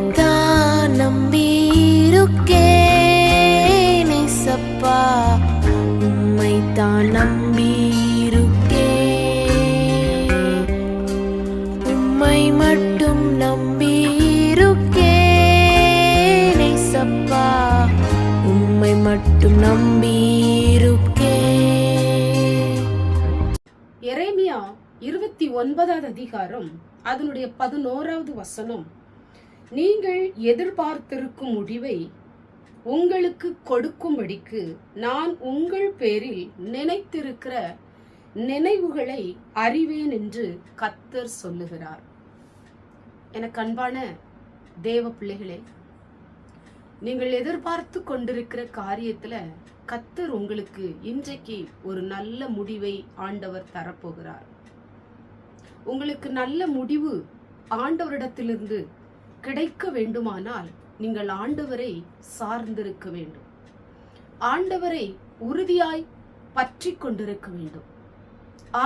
உம்மைத்தான் நம்பியிருக்கேன் ஏசப்பா உம்மைத்தான் நம்பியிருக்கேன் உம்மை மட்டும் நம்பியிருக்கேன் சப்பா உம்மை மட்டும் நம்பியிருக்கேன் எரேமியா இருபத்தி ஒன்பதாவது அதிகாரம் அதனுடைய பதினோராவது வசனம். நீங்கள் எதிர்பார்த்திருக்கும் முடிவை உங்களுக்கு கொடுக்கும்படிக்கு நான் உங்கள் பேரில் நினைத்திருக்கிற நினைவுகளை அறிவேன் என்று கத்தர் சொல்லுகிறார். எனக்கு அன்பான தேவ பிள்ளைகளே நீங்கள் எதிர்பார்த்து கொண்டிருக்கிற காரியத்துல கத்தர் உங்களுக்கு இன்றைக்கு ஒரு நல்ல முடிவை ஆண்டவர் தரப்போகிறார். உங்களுக்கு நல்ல முடிவு ஆண்டவரிடத்திலிருந்து கிடைக்க வேண்டுமானால் நீங்கள் ஆண்டவரை சார்ந்திருக்க வேண்டும். ஆண்டவரை உறுதியாய் பற்றி கொண்டிருக்க வேண்டும்.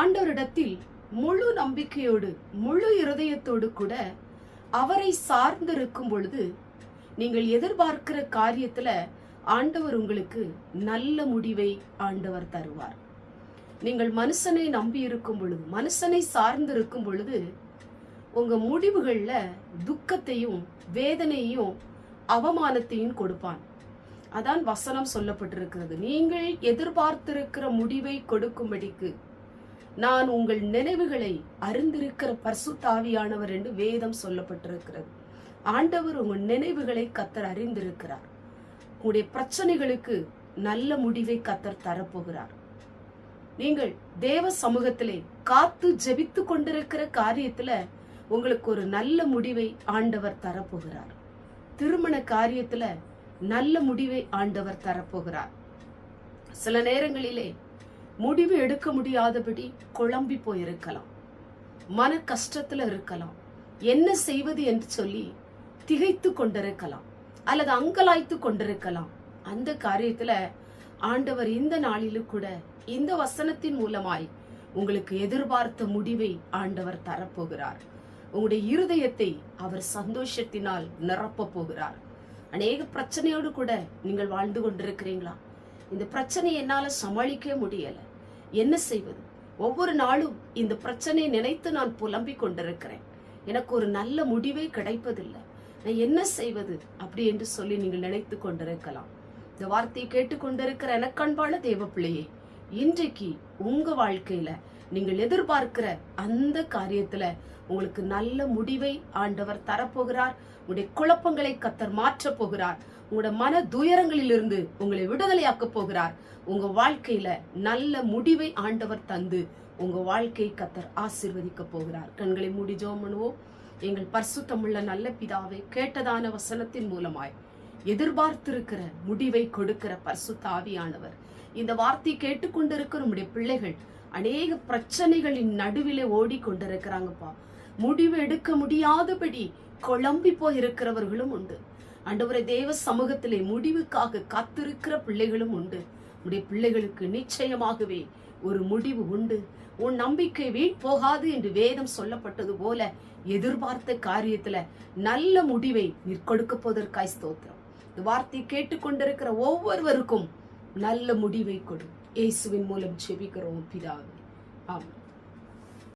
ஆண்டவரிடத்தில் முழு நம்பிக்கையோடு முழு இருதயத்தோடு கூட அவரை சார்ந்திருக்கும் பொழுது நீங்கள் எதிர்பார்க்கிற காரியத்துல ஆண்டவர் உங்களுக்கு நல்ல முடிவை ஆண்டவர் தருவார். நீங்கள் மனுஷனை நம்பி இருக்கும் பொழுது மனுஷனை சார்ந்திருக்கும் பொழுது உங்க முடிவுகள்ல துக்கத்தையும் வேதனையும் அவமானத்தையும் கொடுப்பான். அதான் வசனம் சொல்லப்பட்டிருக்கிறது. நீங்கள் எதிர்பார்த்திருக்கிற முடிவை கொடுக்கும்படிக்கு நான் உங்கள் நினைவுகளை அறிந்திருக்கிற பர்சுத்தாவியானவர் என்று வேதம் சொல்லப்பட்டிருக்கிறது. ஆண்டவர் உங்கள் நினைவுகளை கத்தர் அறிந்திருக்கிறார். உங்களுடைய பிரச்சனைகளுக்கு நல்ல முடிவை கத்தர் தரப்போகிறார். நீங்கள் தேவ சமூகத்திலே காத்து ஜெபித்து கொண்டிருக்கிற காரியத்துல உங்களுக்கு ஒரு நல்ல முடிவை ஆண்டவர் தரப்போகிறார். திருமண காரியத்துல நல்ல முடிவை ஆண்டவர் தரப்போகிறார். சில நேரங்களிலே முடிவு எடுக்க முடியாதபடி குழம்பி போயிருக்கலாம். மன கஷ்டத்துல இருக்கலாம். என்ன செய்வது என்று சொல்லி திகைத்து கொண்டிருக்கலாம். அல்லது அங்கலாய்த்து கொண்டிருக்கலாம். அந்த காரியத்துல ஆண்டவர் இந்த நாளிலும் கூட இந்த வசனத்தின் மூலமாய் உங்களுக்கு எதிர்பார்த்த முடிவை ஆண்டவர் தரப்போகிறார். உங்களுடைய இருதயத்தை அவர் சந்தோஷத்தினால் நிரப்ப போகிறார். அநேக பிரச்சனையோடு கூட நீங்கள் வாழ்ந்து கொண்டிருக்கிறீங்களா? இந்த பிரச்சனை என்னால் சமாளிக்க முடியல. என்ன செய்வது? ஒவ்வொரு நாளும் இந்த பிரச்சனையை நினைத்து நான் புலம்பிக் கொண்டிருக்கிறேன். எனக்கு ஒரு நல்ல முடிவே கிடைப்பதில்லை. நான் என்ன செய்வது? அப்படி என்று சொல்லி நீங்கள் நினைத்து கொண்டிருக்கலாம். இந்த வார்த்தையை கேட்டுக்கொண்டிருக்கிற எனக்கன்பான தேவ பிள்ளையே இன்றைக்கு உங்க வாழ்க்கையில நீங்கள் எதிர்பார்க்கிற அந்த காரியத்துல உங்களுக்கு நல்ல முடிவை ஆண்டவர் தரப்போகிறார். உங்களுடைய குழப்பங்களை கத்தர் மாற்றப் போகிறார். உங்களோட மன துயரங்களிலிருந்து உங்களை விடுதலையாக்க போகிறார். உங்க வாழ்க்கையில நல்ல முடிவை ஆண்டவர் தந்து உங்க வாழ்க்கையை கத்தர் ஆசிர்வதிக்க போகிறார். கண்களை மூடி ஜெபம் பண்ணுவோம். எங்கள் பரிசுத்தமுள்ள நல்ல பிதாவை கேட்டதான வசனத்தின் மூலமாய் எதிர்பார்த்திருக்கிற முடிவை கொடுக்கிற பரிசுத்த ஆவியானவர் இந்த வார்த்தை கேட்டுக்கொண்டிருக்கிற நம்முடைய பிள்ளைகள் அநேக பிரச்சனைகளின் நடுவிலே ஓடிக்கொண்டிருக்கிறாங்கப்பா. முடிவு எடுக்க முடியாதபடி குழம்பி போயிருக்கிறவர்களும் உண்டு. அண்டவரை தேவ சமூகத்திலே முடிவுக்காக காத்திருக்கிற பிள்ளைகளும் உண்டு. உடைய பிள்ளைகளுக்கு நிச்சயமாகவே ஒரு முடிவு உண்டு. உன் நம்பிக்கை வீண் போகாது என்று வேதம் சொல்லப்பட்டது போல எதிர்பார்த்த காரியத்துல நல்ல முடிவை நீர் கொடுக்க போவதற்காய் ஸ்தோத்திரம். இந்த வார்த்தையை கேட்டுக்கொண்டிருக்கிற ஒவ்வொருவருக்கும் நல்ல முடிவை கொடு. இயேசுவின் மூலம் செபிக்கிறோம் பிதாவே. ஆமாம்